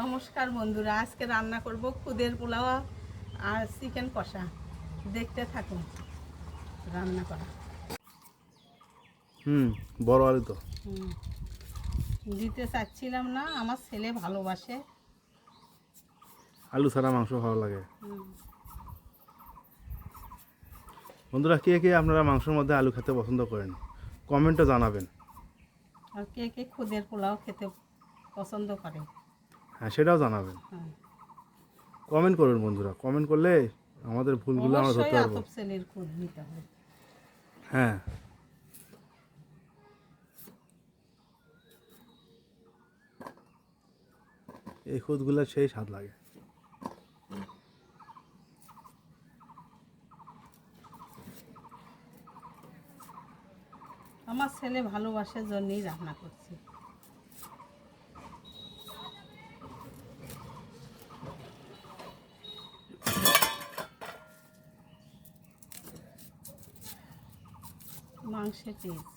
নমস্কার বন্ধুরা আজকে রান্না করব খুদের পোলাও আর চিকেন কষা। দেখতে থাকুন রান্না করা। হুম বড় আলু তো। দিতে চাচ্ছিলাম না আমার ছেলে ভালোবাসে। আলু ছাড়া মাংস ভালো লাগে। বন্ধুরা কে কে আপনারা মাংসের মধ্যে আলু খেতে পছন্দ করেন? কমেন্টে জানাবেন। আর কে কে খুদের পোলাও খেতে পছন্দ করে? হ্যাঁ সেটাও জানাবেন। কমেন্ট করুন বন্ধুরা। কমেন্ট করলে আমাদের ভুলগুলো আমরা ধরতে পারব। হ্যাঁ। এই খুদগুলো সেই স্বাদ লাগে। আমার ছেলে ভালোবাসার জন্যই রান্না করছি। মাংসের পিস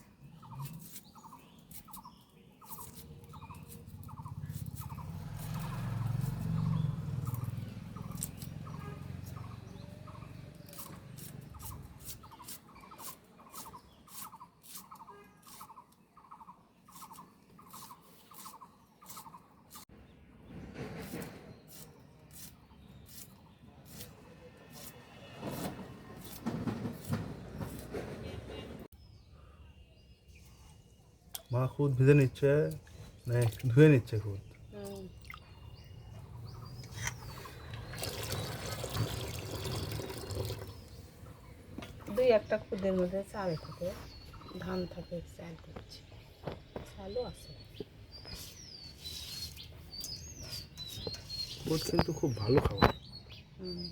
খুদ ভিজে নিচ্ছে না ধুয়ে নিচ্ছে খুদ দুই একটা খুদের মধ্যে চাল থাকে ধান থাকে চাল করছি চালও আছে। খুদ কিন্তু খুব ভালো খাবার হুম।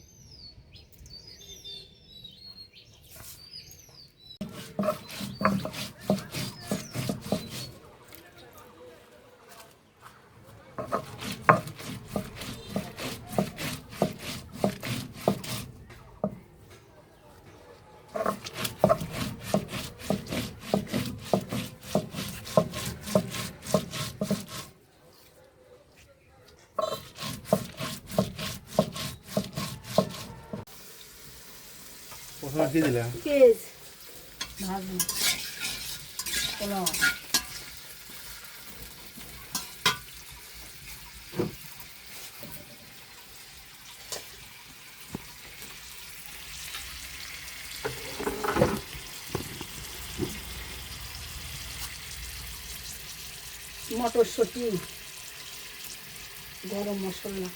কি দিলাম পেঁয়াজ মটরশুঁটি। গরম মশলা।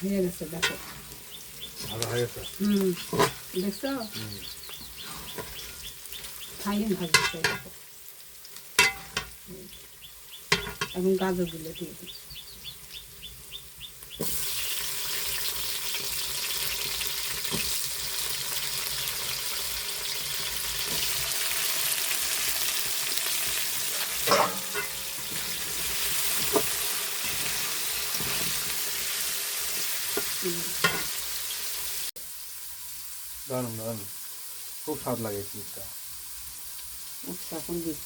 হয়ে গেছে দেখো। ভালো হয়ে গেছে? হুম দেখছ? ফাইন ভাজছে দেখো। এখন গাজরগুলো দিয়ে দিই দারুণ দারুণ। খুব স্বাদ লাগে চিজটা আচ্ছা এখন দিই।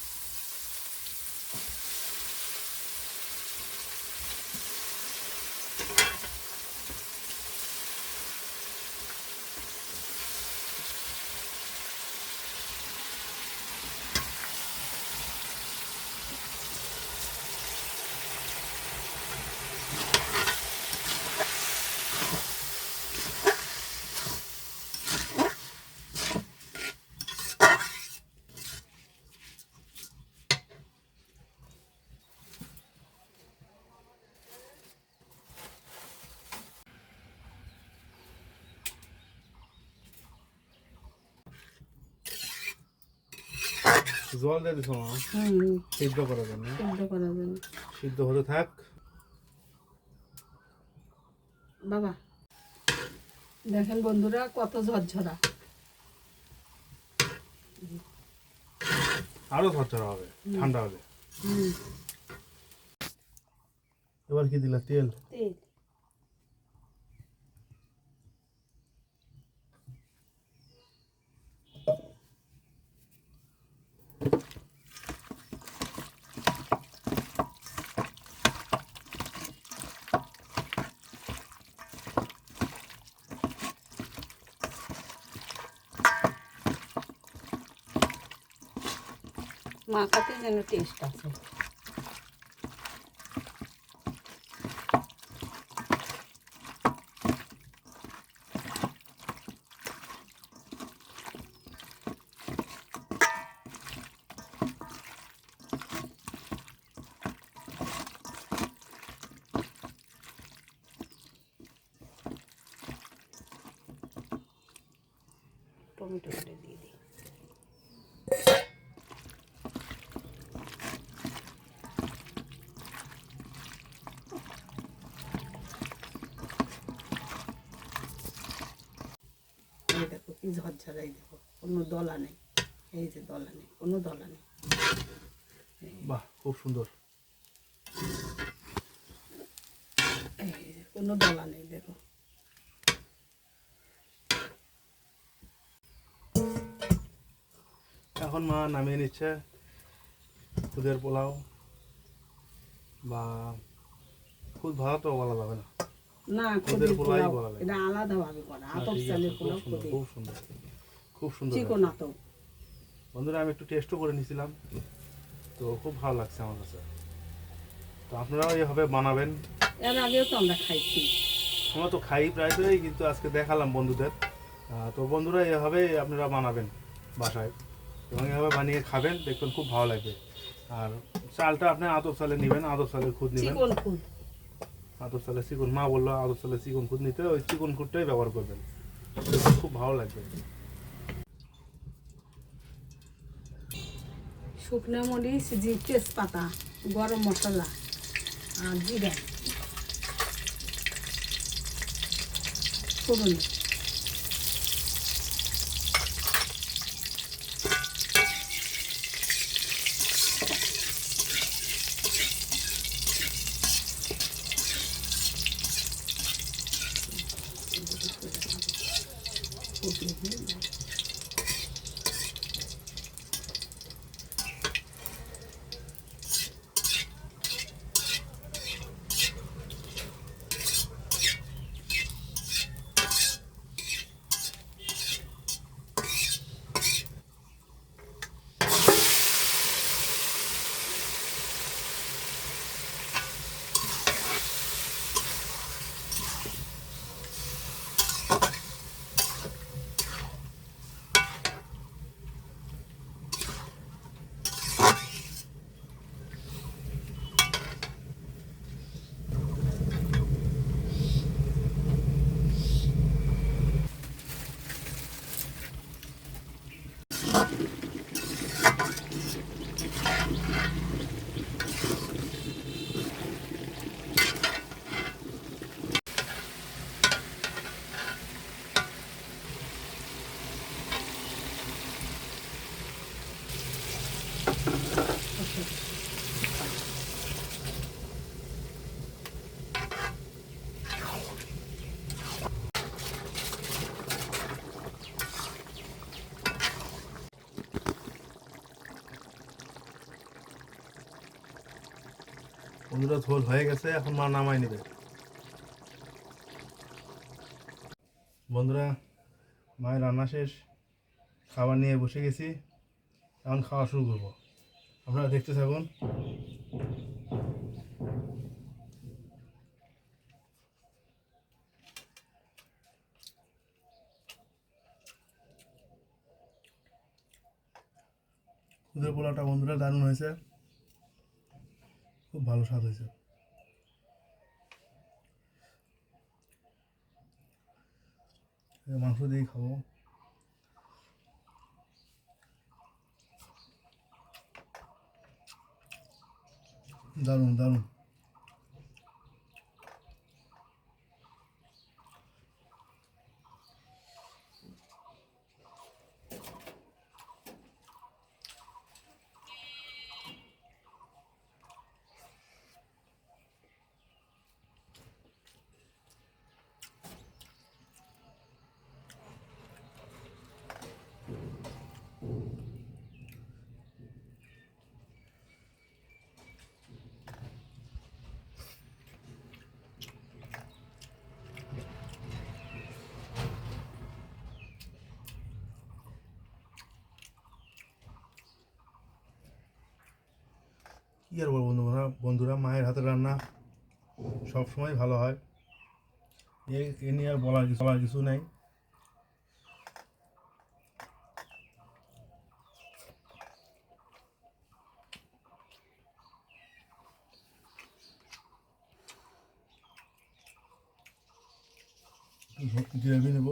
জল দিয়ে দিছো মা? সিদ্ধ করার জন্য? সিদ্ধ করার জন্য। সিদ্ধ হতে থাক। বাবা দেখেন বন্ধুরা কত ঝরঝরা। আরও ঝরঝরা হবে ঠান্ডা হবে। এবার কি দিলা? তেল? তেল। মাখাতে যেন টেস্ট আছে টমেটো কেটে দিয়ে দিই এই ঝরঝরাই দেখো। কোনো দলা নেই এই যে দলা নেই কোনো দলা নেই বাহ খুব সুন্দর। কোনো দলা নেই দেখো। এখন মা নামিয়ে নিচ্ছে খুদের পোলাও। বা খুদ ভালো তো বলা যাবে না। না খুদের খুদের পোলাও বলা লাগে। এটা করা আতপ চালের পোলাও খুদে খুব সুন্দর। খুব সুন্দর চিকন আতপ। বন্ধুরা আমি একটু টেস্টও করে নিয়েছিলাম তো খুব ভালো লাগছে আমার কাছে। তো আপনারাও এইভাবে বানাবেন। এর আগেও তো আমরা খাইছি। আমরা তো খাই প্রায়শই কিন্তু আজকে দেখালাম বন্ধুদের। তো বন্ধুরা এভাবে আপনারা বানাবেন বাসায়। এবং এভাবে বানিয়ে খাবেন দেখবেন খুব ভালো লাগবে। আর চালটা আপনি আতপ চালে নেবেন আতপ চালের খুদ নেবেন। আতপ চালে চিকন, মা বলল আতপ চালে চিকন খুদ নিতে, ওই চিকন খুদটাই ব্যবহার করবেন। খুব ভালো লাগবে। শুকনো মরিচ জি তেজপাতা, গরম মশলা আর জিরা। হয়ে গেছে, এখন মা নামাই নেবে। বন্ধুরা, মায়ের রান্না শেষ, খাবার নিয়ে বসে গেছি, এখন খাওয়া শুরু করব। আপনারা দেখতে থাকুন। খুদের পোলাটা বন্ধুরা দারুণ হয়েছে। খুব ভালো স্বাদ হয়েছে। মাংস দিয়েই খাব। দারুণ দারুণ। কি আর বলব বন্ধুরা? বন্ধুরা, মায়ের হাতের রান্না সবসময় ভালো হয়। এ নিয়ে আর বলার কিছু বলার কিছু নেই গ্রেভি নেব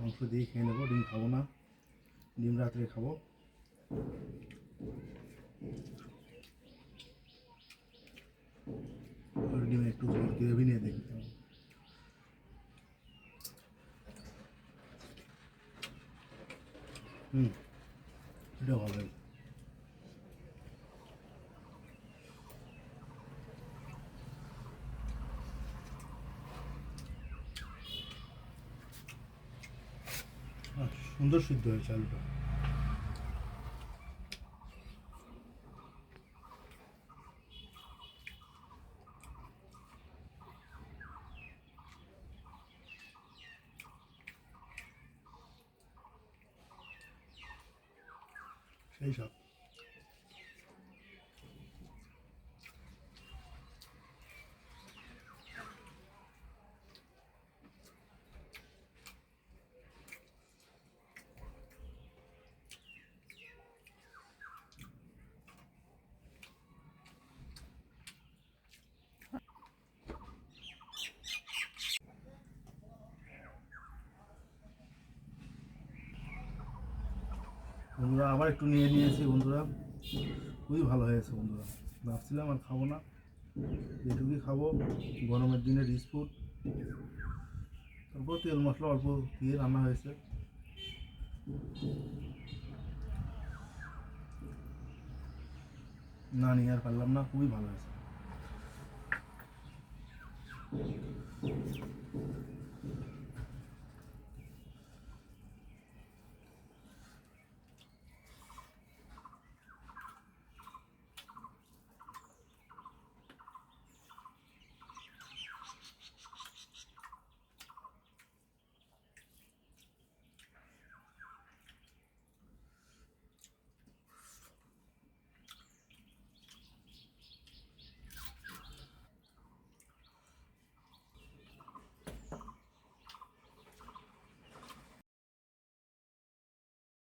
মাংস দিয়ে খেয়ে নেব, ডিম খাব না। ডিম রাত্রে খাব। ডিমে একটু গ্রেভি নিয়ে দেখতে হবে হুম, এটা ভালো লাগে আহ, সুন্দর সিদ্ধ হয়েছে আলুটা সেই সব বন্ধুরা আবার একটু নিয়ে নিয়েছি বন্ধুরা। খুবই ভালো হয়েছে বন্ধুরা। ভাবছিলাম আর খাব না। যেটুকুই খাব, গরমের দিনে রিচ ফুড তারপর তেল মশলা অল্প দিয়ে রান্না হয়েছে। না নিয়ে আর পারলাম না, খুবই ভালো হয়েছে।